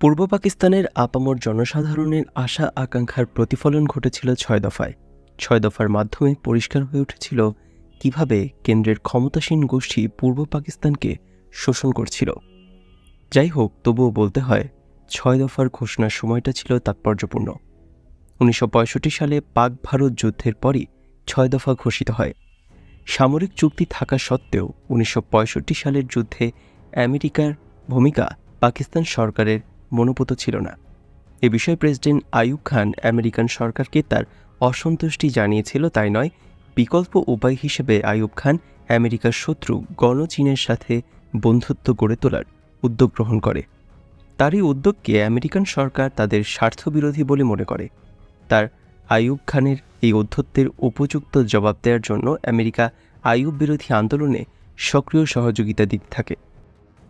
পূর্ব পাকিস্তানের আপামর জনসাধারণের আশা আকাঙ্ক্ষার প্রতিফলন ঘটেছিল ছয় দফায়। ছয় দফার মাধ্যমে পরিষ্কার হয়ে উঠেছিল কীভাবে কেন্দ্রের ক্ষমতাসীন গোষ্ঠী পূর্ব পাকিস্তানকে শোষণ করছিল। যাই হোক, তবুও বলতে হয়, ছয় দফার ঘোষণার সময়টা ছিল তাৎপর্যপূর্ণ। উনিশশো পঁয়ষট্টি সালে পাক ভারত যুদ্ধের পরই ছয় দফা ঘোষিত হয়। সামরিক চুক্তি থাকা সত্ত্বেও উনিশশো পঁয়ষট্টি সালের যুদ্ধে আমেরিকার ভূমিকা পাকিস্তান সরকারের মনোপুত ছিল না। এ বিষয়ে প্রেসিডেন্ট আইয়ুব খান আমেরিকান সরকারকে তার অসন্তুষ্টি জানিয়েছিল, তাই নয়, বিকল্প উপায় হিসেবে আইয়ুব খান আমেরিকার শত্রু গণচীনের সাথে বন্ধুত্ব গড়ে তোলার উদ্যোগ গ্রহণ করে। তারই উদ্যোগকে আমেরিকান সরকার তাদের স্বার্থবিরোধী বলে মনে করে। তার আইয়ুব খানের এই অধ্যত্বের উপযুক্ত জবাব দেওয়ার জন্য আমেরিকা আইয়ুব বিরোধী আন্দোলনে সক্রিয় সহযোগিতা দিতে থাকে।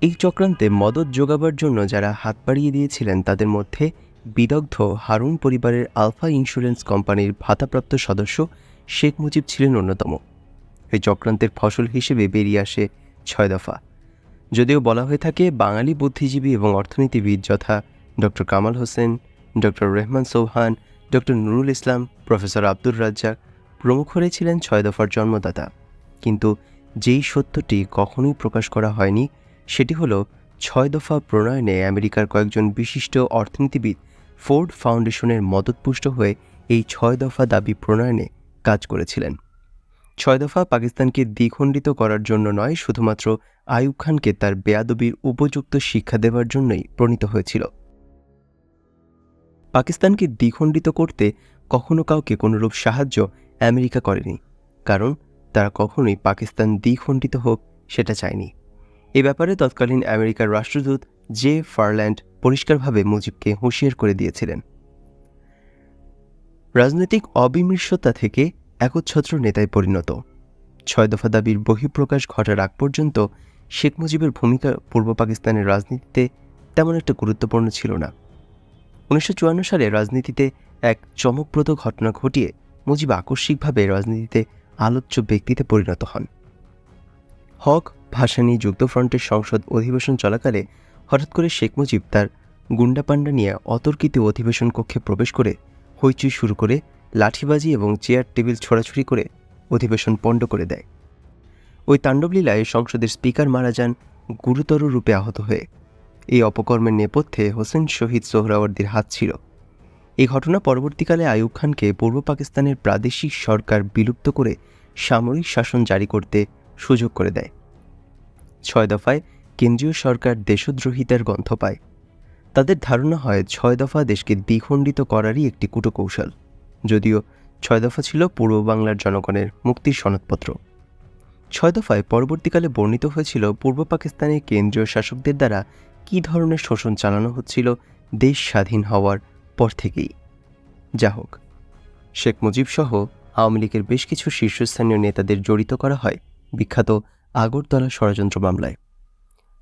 এই চক্রান্তে মদত যোগাবার জন্য যারা হাত বাড়িয়ে দিয়েছিলেন, তাদের মধ্যে বিদগ্ধ হারুন পরিবারের আলফা ইন্স্যুরেন্স কোম্পানির ভাতাপ্রাপ্ত সদস্য শেখ মুজিব ছিলেন অন্যতম। এই চক্রান্তের ফসল হিসেবে বেরিয়ে আসে ছয় দফা। যদিও বলা হয়ে থাকে বাঙালি বুদ্ধিজীবী এবং অর্থনীতিবিদ যথা doctor Kamal Hossain, doctor Rehman Chauhan, doctor Nurul Islam, professor Abdur Razzaq প্রমুখরাই ছিলেন ছয় দফার জন্মদাতা। কিন্তু যেই সত্যটি কখনোই প্রকাশ করা হয়নি সেটি হলো ছয় দফা প্রণয়নে আমেরিকার কয়েকজন বিশিষ্ট অর্থনীতিবিদ ফোর্ড ফাউন্ডেশনের মদতপুষ্ট হয়ে এই ছয় দফা দাবি প্রণয়নে কাজ করেছিলেন। ছয় দফা পাকিস্তানকে দ্বিখণ্ডিত করার জন্য নয়, শুধুমাত্র আইয়ুব খানকে তার বেয়াদবির উপযুক্ত শিক্ষা দেওয়ার জন্যই প্রণীত হয়েছিল। পাকিস্তানকে দ্বিখণ্ডিত করতে কখনো কাউকে কোনোরূপ সাহায্য আমেরিকা করেনি, কারণ তারা কখনোই পাকিস্তান দ্বিখণ্ডিত হোক সেটা চায়নি। এ ব্যাপারে তৎকালীন আমেরিকার রাষ্ট্রদূত জে ফারল্যান্ড পরিষ্কারভাবে মুজিবকে হুঁশিয়ার করে দিয়েছিলেন। রাজনৈতিক অবিমৃশ্যতা থেকে একচ্ছত্র নেতায় পরিণত। ছয় দফা দাবির বহিঃপ্রকাশ ঘটার আগ পর্যন্ত শেখ মুজিবের ভূমিকা পূর্ব পাকিস্তানের রাজনীতিতে তেমন একটা গুরুত্বপূর্ণ ছিল না। উনিশশো চুয়ান্ন সালে রাজনীতিতে এক চমকপ্রদ ঘটনা ঘটিয়ে মুজিব আকস্মিকভাবে রাজনীতিতে আলোচ্য ব্যক্তিতে পরিণত হন। হক ভাসানী যুক্তফ্রন্টের সংসদ অধিবেশন চলাকালে হঠাৎ করে শেখ মুজিব তার গুন্ডাপান্ডা নিয়ে অতর্কিত অধিবেশন কক্ষে প্রবেশ করে হইচই শুরু করে লাঠিবাজি এবং চেয়ার টেবিল ছোড়াছুড়ি করে অধিবেশন পণ্ড করে দেয়। ওই তাণ্ডবলীলায় সংসদের স্পিকার মারা যান গুরুতর রূপে আহত হয়ে। এই অপকর্মের নেপথ্যে হোসেন শহীদ সোহরাওয়ার্দির হাত ছিল। এই ঘটনা পরবর্তীকালে আইয়ুব খানকে পূর্ব পাকিস্তানের প্রাদেশিক সরকার বিলুপ্ত করে সামরিক শাসন জারি করতে সুযোগ করে দেয়। ছয় দফায় কেন্দ্রীয় সরকার দেশদ্রোহিতার গন্ধ পায়। তাদের ধারণা হয় ছয় দফা দেশকে দ্বিখণ্ডিত করারই একটি কূটকৌশল। যদিও ছয় দফা ছিল পূর্ব বাংলার জনগণের মুক্তির সনদপত্র। ছয় দফায় পরবর্তীকালে বর্ণিত হয়েছিল পূর্ব পাকিস্তানের কেন্দ্রীয় শাসকদের দ্বারা কী ধরনের শোষণ চালানো হচ্ছিল দেশ স্বাধীন হওয়ার পর থেকেই। যা হোক, শেখ মুজিব সহ আওয়ামী লীগের বেশ কিছু শীর্ষস্থানীয় নেতাদের জড়িত করা হয়। বিখ্যাত আগরতলা ষড়যন্ত্র মামলায়।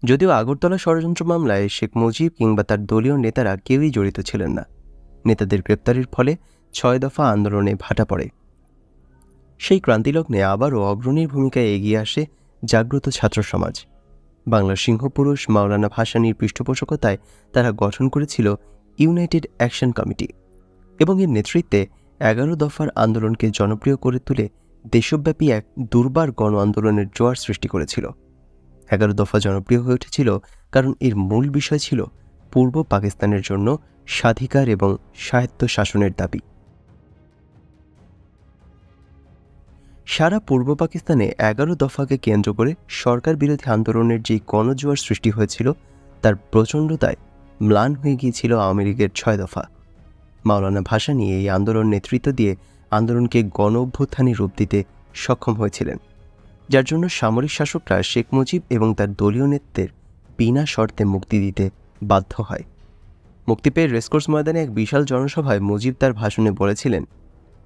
যদিও আগরতলা ষড়যন্ত্র মামলায় শেখ মুজিব কিংবা তার দলীয় নেতারা কেউই জড়িত ছিলেন না। নেতাদের গ্রেপ্তারের ফলে ছয় দফা আন্দোলনে ভাটা পড়ে। সেই ক্রান্তিলগ্নে আবারও অগ্রণীর ভূমিকায় এগিয়ে আসে জাগ্রত ছাত্র সমাজ। বাংলার সিংহপুরুষ মাওলানা ভাসানীর পৃষ্ঠপোষকতায় তারা গঠন করেছিল ইউনাইটেড অ্যাকশন কমিটি এবং এর নেতৃত্বে এগারো দফার আন্দোলনকে জনপ্রিয় করে তুলে দেশব্যাপী এক দুর্বার গণ আন্দোলনের জোয়ার সৃষ্টি করেছিল। এগারো দফা জনপ্রিয় হয়ে উঠেছিল কারণ এর মূল বিষয় ছিল পূর্ব পাকিস্তানের জন্য স্বাধিকার এবং স্বায়ত্ত শাসনের দাবি। সারা পূর্ব পাকিস্তানে এগারো দফাকে কেন্দ্র করে সরকার বিরোধী আন্দোলনের যে গণজোয়ার সৃষ্টি হয়েছিল, তার প্রচণ্ডতায় ম্লান হয়ে গিয়েছিল আওয়ামী লীগের ছয় দফা। মাওলানা ভাষা নিয়ে এই আন্দোলন নেতৃত্ব দিয়ে আন্দোলনকে গণ অভ্যুত্থানে রূপ দিতে সক্ষম হয়েছিলেন, যার জন্য সামরিক শাসকরা শেখ মুজিব এবং তার দলীয় নেতৃত্বের বিনা শর্তে মুক্তি দিতে বাধ্য হয়। মুক্তি পেয়ে রেসকোর্স ময়দানে এক বিশাল জনসভায় মুজিব তার ভাষণে বলেছিলেন,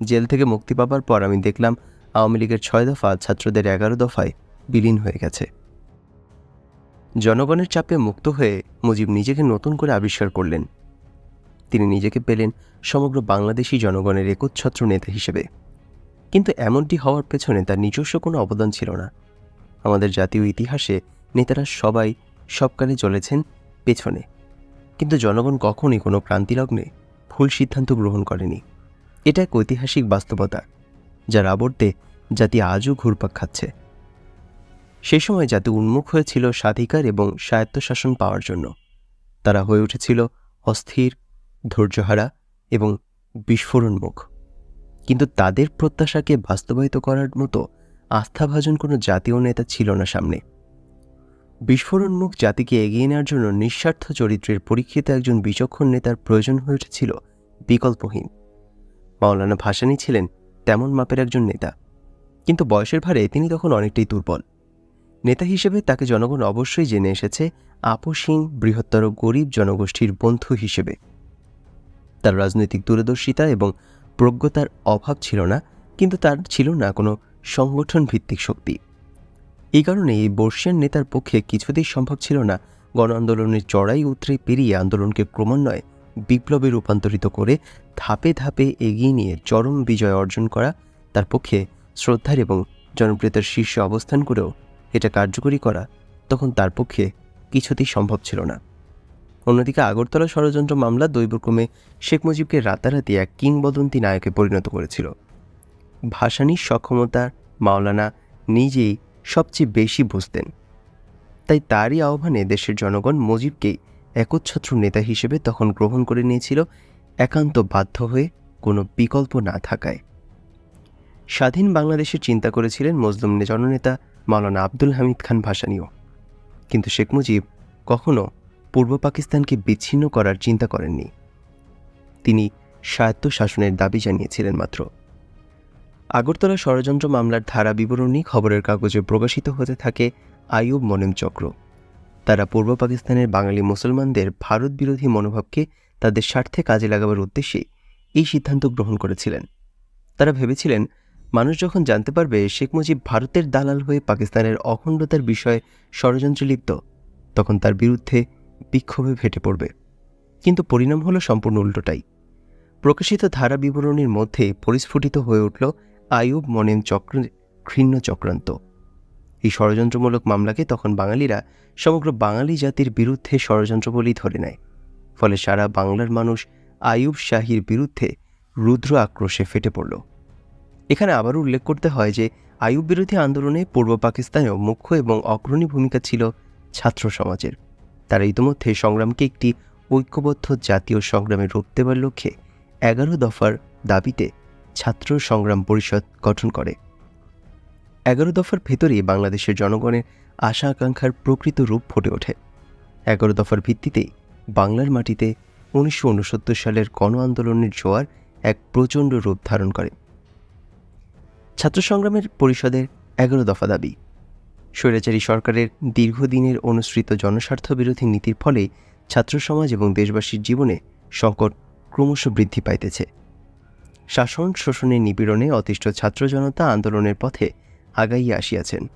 জেল থেকে মুক্তি পাবার পর আমি দেখলাম আওয়ামী লীগের ছয় দফা ছাত্রদের এগারো দফায় বিলীন হয়ে গেছে। জনগণের চাপে মুক্ত হয়ে মুজিব নিজেকে নতুন করে আবিষ্কার করলেন। তিনি নিজেকে পেলেন সমগ্র বাংলাদেশি জনগণের একচ্ছত্র নেতা হিসেবে। কিন্তু এমনটি হওয়ার পেছনে তার নিজস্ব কোনো অবদান ছিল না। আমাদের জাতীয় ইতিহাসে নেতারা সবাই সবকালে চলেছেন পেছনে। কিন্তু জনগণ কখনই কোনো ক্রান্তিলগ্নে ভুল সিদ্ধান্ত গ্রহণ করেনি। এটা এক ঐতিহাসিক বাস্তবতা, যার আবর্তে জাতি আজও ঘুরপাক খাচ্ছে। সে সময় জাতি উন্মুখ হয়েছিল স্বাধিকার এবং স্বায়ত্তশাসন পাওয়ার জন্য। তারা হয়ে উঠেছিল অস্থির ধৈর্যহারা এবং বিস্ফোরণমুখ। কিন্তু তাদের প্রত্যাশাকে বাস্তবায়িত করার মতো আস্থাভাজন কোনো জাতীয় নেতা ছিল না সামনে। বিস্ফোরণমুখ জাতিকে এগিয়ে নেওয়ার জন্য নিঃস্বার্থ চরিত্রের পরীক্ষিত একজন বিচক্ষণ নেতার প্রয়োজন হয়ে উঠেছিল বিকল্পহীন। মাওলানা ভাসানী ছিলেন তেমন মাপের একজন নেতা, কিন্তু বয়সের ভারে তিনি তখন অনেকটাই দুর্বল। নেতা হিসেবে তাকে জনগণ অবশ্যই জেনে এসেছে আপোষহীন বৃহত্তর গরিব জনগোষ্ঠীর বন্ধু হিসেবে। তার রাজনৈতিক দূরদর্শিতা এবং প্রজ্ঞতার অভাব ছিল না, কিন্তু তার ছিল না কোনো সংগঠন ভিত্তিক শক্তি। এই কারণে এই বর্ষিয়ান নেতার পক্ষে কিছুতেই সম্ভব ছিল না গণ আন্দোলনের চড়াই উতরে পেরিয়ে আন্দোলনকে ক্রমান্বয়ে বিপ্লবে রূপান্তরিত করে ধাপে ধাপে এগিয়ে নিয়ে চরম বিজয় অর্জন করা, তার পক্ষে শ্রদ্ধার এবং জনপ্রিয়তার শীর্ষে অবস্থান করেও এটা কার্যকরী করা তখন তার পক্ষে কিছুতেই সম্ভব ছিল না। অন্যদিকে আগরতলা ষড়যন্ত্র মামলা দৈবক্রমে শেখ মুজিবকে রাতারাতি এক কিংবদন্তি নায়কে পরিণত করেছিল। ভাসানির সক্ষমতা, মাওলানা নিজেই সবচেয়ে বেশি বুঝতেন। তাই তারই আহ্বানে দেশের জনগণ মুজিবকেই একচ্ছত্র নেতা হিসেবে তখন গ্রহণ করে নিয়েছিল, একান্ত বাধ্য হয়ে কোনো বিকল্প না থাকায়। স্বাধীন বাংলাদেশের চিন্তা করেছিলেন মজলুম জননেতা মাওলানা আব্দুল হামিদ খান ভাসানীও। কিন্তু শেখ মুজিব কখনো পূর্ব পাকিস্তানকে বিচ্ছিন্ন করার চিন্তা করেননি। তিনি স্বায়ত্ত শাসনের দাবি জানিয়েছিলেন মাত্র। আগরতলা ষড়যন্ত্র মামলার ধারা বিবরণী খবরের কাগজে প্রকাশিত হতে থাকে আইয়ুব মনেম চক্র। তারা পূর্ব পাকিস্তানের বাঙালি মুসলমানদের ভারত বিরোধী মনোভাবকে তাদের স্বার্থে কাজে লাগাবার উদ্দেশ্যে এই সিদ্ধান্ত গ্রহণ করেছিলেন। তারা ভেবেছিলেন, মানুষ যখন জানতে পারবে শেখ মুজিব ভারতের দালাল হয়ে পাকিস্তানের অখণ্ডতার বিষয়ে ষড়যন্ত্রে লিপ্ত, তখন তার বিরুদ্ধে বিক্ষোভে ফেটে পড়বে। কিন্তু পরিণাম হলো সম্পূর্ণ উল্টোটাই। প্রকাশিত ধারা বিবরণীর মধ্যে পরিস্ফুটিত হয়ে উঠল আয়ুব মনেন চক্র ঘৃণ্য চক্রান্ত। এই ষড়যন্ত্রমূলক মামলাকে তখন বাঙালিরা সমগ্র বাঙালি জাতির বিরুদ্ধে ষড়যন্ত্র বলেই ধরে নেয়। ফলে সারা বাংলার মানুষ আয়ুব শাহীর বিরুদ্ধে রুদ্র আক্রোশে ফেটে পড়ল। এখানে আবারও উল্লেখ করতে হয় যে আয়ুব বিরোধী আন্দোলনে পূর্ব পাকিস্তানেও মুখ্য এবং অগ্রণী ভূমিকা ছিল ছাত্র সমাজের। তারা ইতিমধ্যে সংগ্রামকে একটি ঐক্যবদ্ধ জাতীয় সংগ্রামে রূপ দেওয়ার লক্ষ্যে এগারো দফার দাবিতে ছাত্র সংগ্রাম পরিষদ গঠন করে। এগারো দফার ভেতরে বাংলাদেশের জনগণের আশা আকাঙ্ক্ষার প্রকৃত রূপ ফুটে ওঠে। এগারো দফার ভিত্তিতেই বাংলার মাটিতে উনিশশো উনসত্তর সালের গণ আন্দোলনের জোয়ার এক প্রচণ্ড রূপ ধারণ করে। ছাত্র সংগ্রামের পরিষদের এগারো দফা দাবি। স্বৈরাচারী সরকারের দীর্ঘদিনের অনুসৃত জনস্বার্থ বিরোধী নীতির ফলে ছাত্র সমাজ এবং দেশবাসীর জীবনে সংকট ক্রমশ বৃদ্ধি পাইতেছে। শাসন শোষণের নিপীড়নে অতিষ্ঠ ছাত্র জনতা আন্দোলনের পথে আগাইয়া আসিয়াছেন।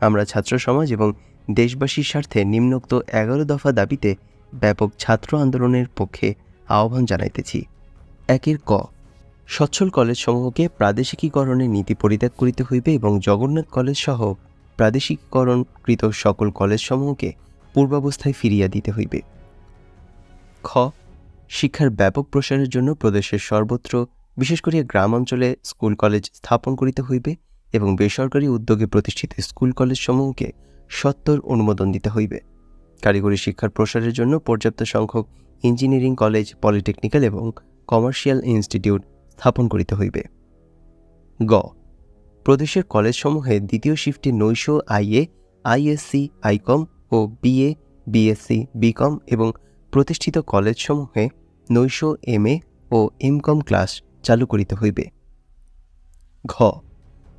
আমরা ছাত্র সমাজ এবং দেশবাসীর স্বার্থে নিম্নোক্ত এগারো দফা দাবিতে ব্যাপক ছাত্র আন্দোলনের পক্ষে আহ্বান জানাইতেছি। একের ক, সচ্ছল কলেজ সমূহকে প্রাদেশিকীকরণের নীতি পরিত্যাগ করিতে হইবে এবং জগন্নাথ কলেজ সহ প্রাদেশিকীকরণকৃত সকল কলেজসমূহকে পূর্বাবস্থায় ফিরিয়া দিতে হইবে। খ. শিক্ষার ব্যাপক প্রসারের জন্য প্রদেশের সর্বত্র, বিশেষ করিয়া গ্রাম অঞ্চলে স্কুল কলেজ স্থাপন করিতে হইবে এবং বেসরকারি উদ্যোগে প্রতিষ্ঠিত স্কুল কলেজসমূহকে সত্তর অনুমোদন দিতে হইবে। কারিগরি শিক্ষার প্রসারের জন্য পর্যাপ্ত সংখ্যক ইঞ্জিনিয়ারিং কলেজ, পলিটেকনিক্যাল এবং কমার্শিয়াল ইনস্টিটিউট স্থাপন করিতে হইবে। গ. প্রদেশের কলেজসমূহে দ্বিতীয় শিফটে নৈশ, আইএ, আইএসসি, আইকম ও বিএ, বিএসসি, বিকম এবং প্রতিষ্ঠিত কলেজসমূহে নৈশ, এমএ ও এমকম ক্লাস চালু করিতে হইবে। ঘ,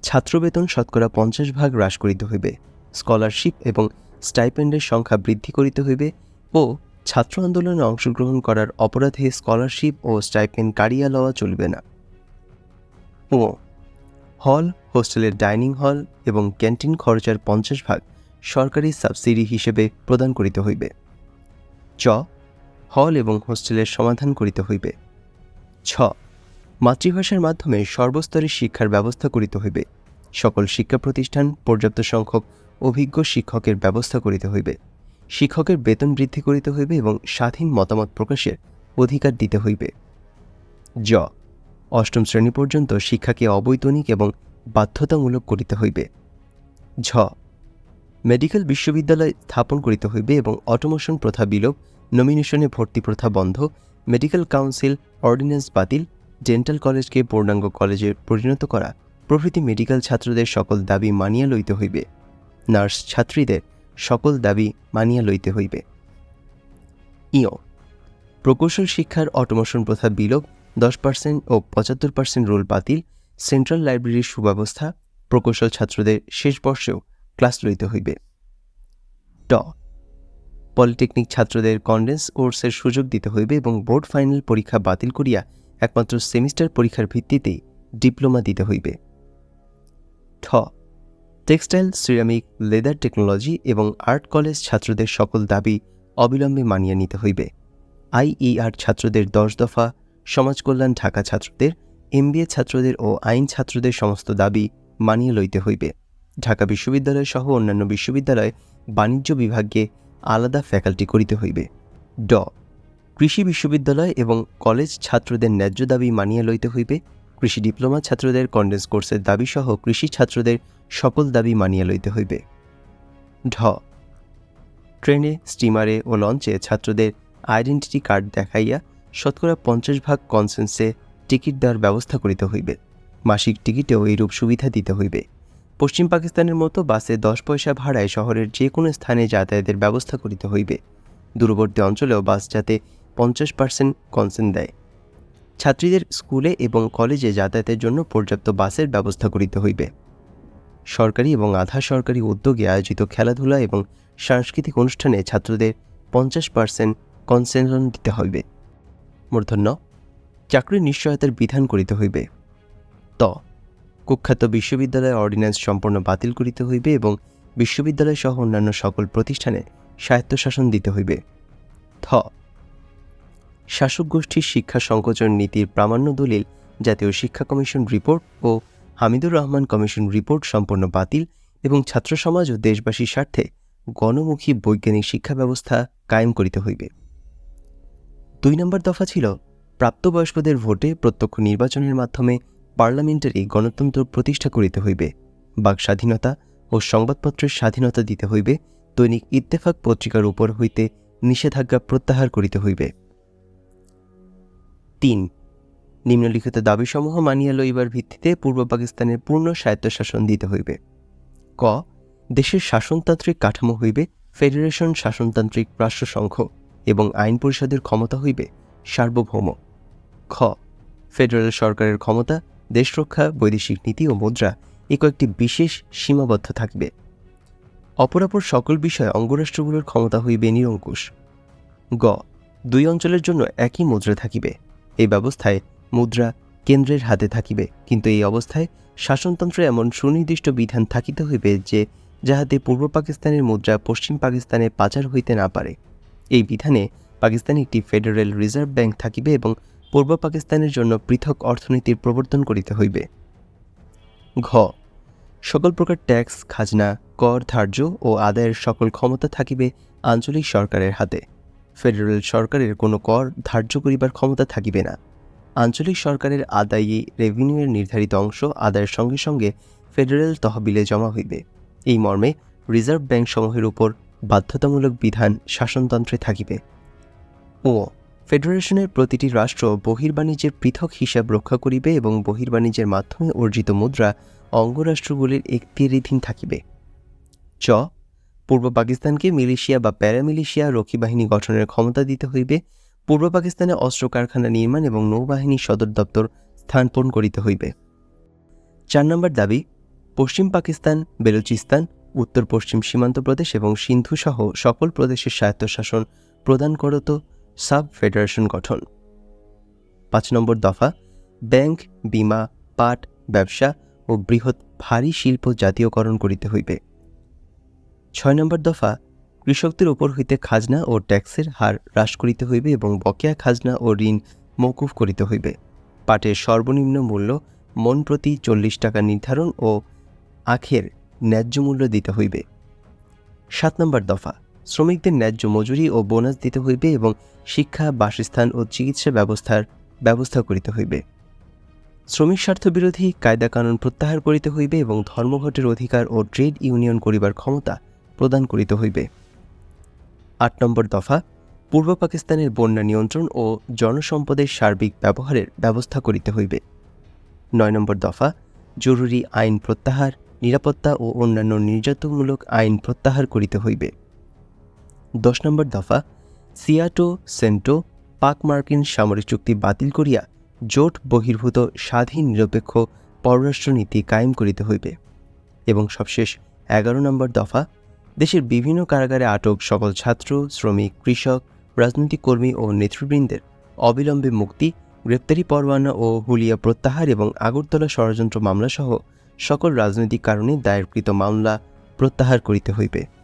ছাত্রবেতন শতকরা পঞ্চাশ ভাগ হ্রাস করিতে হইবে। স্কলারশিপ এবং স্টাইপেন্ডের সংখ্যা বৃদ্ধি করিতে হইবে ও ছাত্র আন্দোলনে অংশগ্রহণ করার অপরাধে স্কলারশিপ ও স্টাইপেন্ড কাড়িয়া লওয়া চলবে না। ও হল, হোস্টেলের ডাইনিং হল এবং ক্যান্টিন খরচার পঞ্চাশ ভাগ সরকারি সাবসিডি হিসেবে প্রদান করিতে হইবে। চ, হল এবং হোস্টেলের সমাধান করিতে হইবে। ছ, মাতৃভাষার মাধ্যমে সর্বস্তরের শিক্ষার ব্যবস্থা করিতে হইবে। সকল শিক্ষা প্রতিষ্ঠান পর্যাপ্ত সংখ্যক অভিজ্ঞ শিক্ষকের ব্যবস্থা করিতে হইবে। শিক্ষকের বেতন বৃদ্ধি করিতে হইবে এবং স্বাধীন মতামত প্রকাশের অধিকার দিতে হইবে। জ অষ্টম শ্রেণি পর্যন্ত শিক্ষাকে অবৈতনিক এবং বাধ্যতামূলক করিতে হইবে। ঝ। মেডিকেল বিশ্ববিদ্যালয় স্থাপন করিতে হইবে এবং অটোমোশন প্রথা বিলোপ, নমিনেশনে ভর্তি প্রথা বন্ধ, মেডিকেল কাউন্সিল অর্ডিন্যান্স বাতিল, ডেন্টাল কলেজকে পূর্ণাঙ্গ কলেজে পরিণত করা, প্রভৃতি মেডিকেল ছাত্রদের সকল দাবি মানিয়া লইতে হইবে। নার্স ছাত্রীদের সকল দাবি মানিয়া লইতে হইবে। ইও প্রকৌশল শিক্ষার অটোমোশন প্রথা বিলোপ দশ পার্সেন্ট ও পঁচাত্তর পার্সেন্ট রোল বাতিল, সেন্ট্রাল লাইব্রেরির সুব্যবস্থা প্রকৌশল ছাত্রদের শেষ বর্ষেও ক্লাস লইতে হইবে। ট, পলিটেকনিক ছাত্রদের কন্ডেন্স কোর্সের সুযোগ দিতে হইবে এবং বোর্ড ফাইনাল পরীক্ষা বাতিল করিয়া একমাত্র সেমিস্টার পরীক্ষার ভিত্তিতেই ডিপ্লোমা দিতে হইবে। ঠ, টেক্সটাইল, সিরামিক, লেদার টেকনোলজি এবং আর্ট কলেজ ছাত্রদের সকল দাবি অবিলম্বে মানিয়ে নিতে হইবে। আইইআর ছাত্রদের দশ দফা সমাজ কল্যাণ ঢাকা ছাত্রদের, এমবিএ ছাত্রদের ও আইন ছাত্রদের সমস্ত দাবি মানিয়ে লইতে হইবে। ঢাকা বিশ্ববিদ্যালয় সহ অন্যান্য বিশ্ববিদ্যালয় বাণিজ্য বিভাগকে আলাদা ফ্যাকাল্টি করিতে হইবে। ড। কৃষি বিশ্ববিদ্যালয় এবং কলেজ ছাত্রদের ন্যায্য দাবি মানিয়ে লইতে হইবে। কৃষি ডিপ্লোমা ছাত্রদের কন্ডেন্স কোর্সের দাবিসহ কৃষি ছাত্রদের সকল দাবি মানিয়ে লইতে হইবে। ঢ। ট্রেনে, স্টিমারে ও লঞ্চে ছাত্রদের আইডেন্টিটি কার্ড দেখাইয়া শতকরা পঞ্চাশ ভাগ কনসেন্সে টিকিট দেওয়ার ব্যবস্থা করিতে হইবে। মাসিক টিকিটেও এইরূপ সুবিধা দিতে হইবে। পশ্চিম পাকিস্তানের মতো বাসে দশ পয়সা ভাড়ায় শহরের যে কোনো স্থানে যাতায়াতের ব্যবস্থা করিতে হইবে। দূরবর্তী অঞ্চলেও বাস যাতে পঞ্চাশ পার্সেন্ট কনসেন্ট দেয়। ছাত্রীদের স্কুলে এবং কলেজে যাতায়াতের জন্য পর্যাপ্ত বাসের ব্যবস্থা করিতে হইবে। সরকারি এবং আধা সরকারি উদ্যোগে আয়োজিত খেলাধুলা এবং সাংস্কৃতিক অনুষ্ঠানে ছাত্রদের পঞ্চাশ পার্সেন্ট কনসেশন দিতে হইবে। মূর্ধন্য, চাকরির নিশ্চয়তার বিধান করিতে হইবে। ত, কুখ্যাত বিশ্ববিদ্যালয় অর্ডিন্যান্স সম্পূর্ণ বাতিল করিতে হইবে এবং বিশ্ববিদ্যালয় সহ অন্যান্য সকল প্রতিষ্ঠানে স্বায়ত্তশাসন দিতে হইবে। থ, শাসক গোষ্ঠীর শিক্ষা সংকোচন নীতির প্রামাণ্য দলিল, জাতীয় শিক্ষা কমিশন রিপোর্ট ও হামিদুর রহমান কমিশন রিপোর্ট সম্পূর্ণ বাতিল এবং ছাত্র সমাজ ও দেশবাসীর স্বার্থে গণমুখী বৈজ্ঞানিক শিক্ষা ব্যবস্থা কায়েম করিতে হইবে। দুই নম্বর দফা ছিল প্রাপ্তবয়স্কদের ভোটে প্রত্যক্ষ নির্বাচনের মাধ্যমে পার্লামেন্টারি গণতন্ত্র প্রতিষ্ঠা করিতে হইবে। বাক স্বাধীনতা ও সংবাদপত্রের স্বাধীনতা দিতে হইবে। দৈনিক ইত্তেফাক পত্রিকার উপর হইতে নিষেধাজ্ঞা প্রত্যাহার করিতে হইবে। তিন, নিম্নলিখিত দাবিসমূহ মানিয়া লইবার ভিত্তিতে পূর্ব পাকিস্তানের পূর্ণ স্বায়ত্তশাসন দিতে হইবে। ক, দেশের শাসনতান্ত্রিক কাঠামো হইবে ফেডারেশন শাসনতান্ত্রিক রাষ্ট্রসংঘ। এবং আইন পরিষদের ক্ষমতা হইবে সার্বভৌম। খ। ফেডারেল সরকারের ক্ষমতা দেশরক্ষা বৈদেশিক নীতি ও মুদ্রা এ কয়েকটি বিশেষ সীমাবদ্ধ থাকবে। অপরাপর সকল বিষয়ে অঙ্গরাষ্ট্রগুলোর ক্ষমতা হইবে নিরঙ্কুশ। গ। দুই অঞ্চলের জন্য একই মুদ্রা থাকিবে। এই ব্যবস্থায় মুদ্রা কেন্দ্রের হাতে থাকিবে, কিন্তু এই অবস্থায় শাসনতন্ত্রে এমন সুনির্দিষ্ট বিধান থাকিতে হইবে যে, যাহাতে পূর্ব পাকিস্তানের মুদ্রা পশ্চিম পাকিস্তানে পাচার হইতে না পারে। এই বিধানে পাকিস্তানে একটি ফেডারেল রিজার্ভ ব্যাংক থাকিবে এবং পূর্ব পাকিস্তানের জন্য পৃথক অর্থনীতির প্রবর্তন করিতে হইবে। ঘ। সকল প্রকার ট্যাক্স, খাজনা, কর ধার্য ও আদায়ের সকল ক্ষমতা থাকিবে আঞ্চলিক সরকারের হাতে। ফেডারেল সরকারের কোনো কর ধার্য করিবার ক্ষমতা থাকিবে না। আঞ্চলিক সরকারের আদায়ী রেভিনিউয়ের নির্ধারিত অংশ আদায়ের সঙ্গে সঙ্গে ফেডারেল তহবিলে জমা হইবে। এই মর্মে রিজার্ভ ব্যাংক সমূহের উপর বাধ্যতামূলক বিধান শাসনতন্ত্রে থাকিবে। ও, ফেডারেশনের প্রতিটি রাষ্ট্র বহির্বাণিজ্যের পৃথক হিসাব রক্ষা করিবে এবং বহির্বাণিজ্যের মাধ্যমে অর্জিত মুদ্রা অঙ্গরাষ্ট্রগুলির এখতিয়ারিধীন থাকিবে। চ, পূর্ব পাকিস্তানকে মিলিশিয়া বা প্যারামিলিশিয়া রক্ষী বাহিনী গঠনের ক্ষমতা দিতে হইবে, পূর্ব পাকিস্তানে অস্ত্র কারখানা নির্মাণ এবং নৌবাহিনী সদর দপ্তর স্থানপন করিতে হইবে। চার নম্বর দাবি, পশ্চিম পাকিস্তান, বেলুচিস্তান উত্তর, পশ্চিম সীমান্ত প্রদেশ এবং সিন্ধু সহ সকল প্রদেশের স্বায়ত্তশাসন প্রদান করত সাব ফেডারেশন গঠন। পাঁচ নম্বর দফা, ব্যাংক, বিমা, পাট, ব্যবসা ও বৃহৎ ভারী শিল্প জাতীয়করণ করিতে হইবে। ছয় নম্বর দফা, কৃষকদের উপর হইতে খাজনা ও ট্যাক্সের হার হ্রাস করিতে হইবে এবং বকেয়া খাজনা ও ঋণ মৌকুফ করিতে হইবে। পাটের সর্বনিম্ন মূল্য মন প্রতি চল্লিশ টাকা নির্ধারণ ও আখের ন্যায্য মূল্য দিতে হইবে। সাত নম্বর দফা, শ্রমিকদের ন্যায্য মজুরি ও বোনাস দিতে হইবে এবং শিক্ষা, বাসস্থান ও চিকিৎসা ব্যবস্থার ব্যবস্থা করিতে হইবে। শ্রমিক স্বার্থ বিরোধী কায়দা কানুন প্রত্যাহার করিতে হইবে এবং ধর্মঘটের অধিকার ও ট্রেড ইউনিয়ন করিবার ক্ষমতা প্রদান করিতে হইবে। আট নম্বর দফা, পূর্ব পাকিস্তানের বন্যা নিয়ন্ত্রণ ও জনসম্পদের সার্বিক ব্যবহারের ব্যবস্থা করিতে হইবে। নয় নম্বর দফা, জরুরি আইন প্রত্যাহার নিরাপত্তা ও অন্যান্য নির্যাতনমূলক আইন প্রত্যাহার করিতে হইবে। দশ নম্বর দফা, সিয়াটো সেন্টো পাক মার্কিন সামরিক চুক্তি বাতিল করিয়া জোট বহির্ভূত স্বাধীন নিরপেক্ষ পররাষ্ট্রনীতি কায়েম করিতে হইবে। এবং সবশেষ এগারো নম্বর দফা, দেশের বিভিন্ন কারাগারে আটক সকল ছাত্র, শ্রমিক, কৃষক, রাজনৈতিক কর্মী ও নেতৃবৃন্দের অবিলম্বে মুক্তি, গ্রেপ্তারি পরোয়ানা ও হুলিয়া প্রত্যাহার এবং আগরতলা ষড়যন্ত্র মামলাসহ সকল রাজনৈতিক কারণে দায়েরকৃত মামলা প্রত্যাহার করিতে হইবে।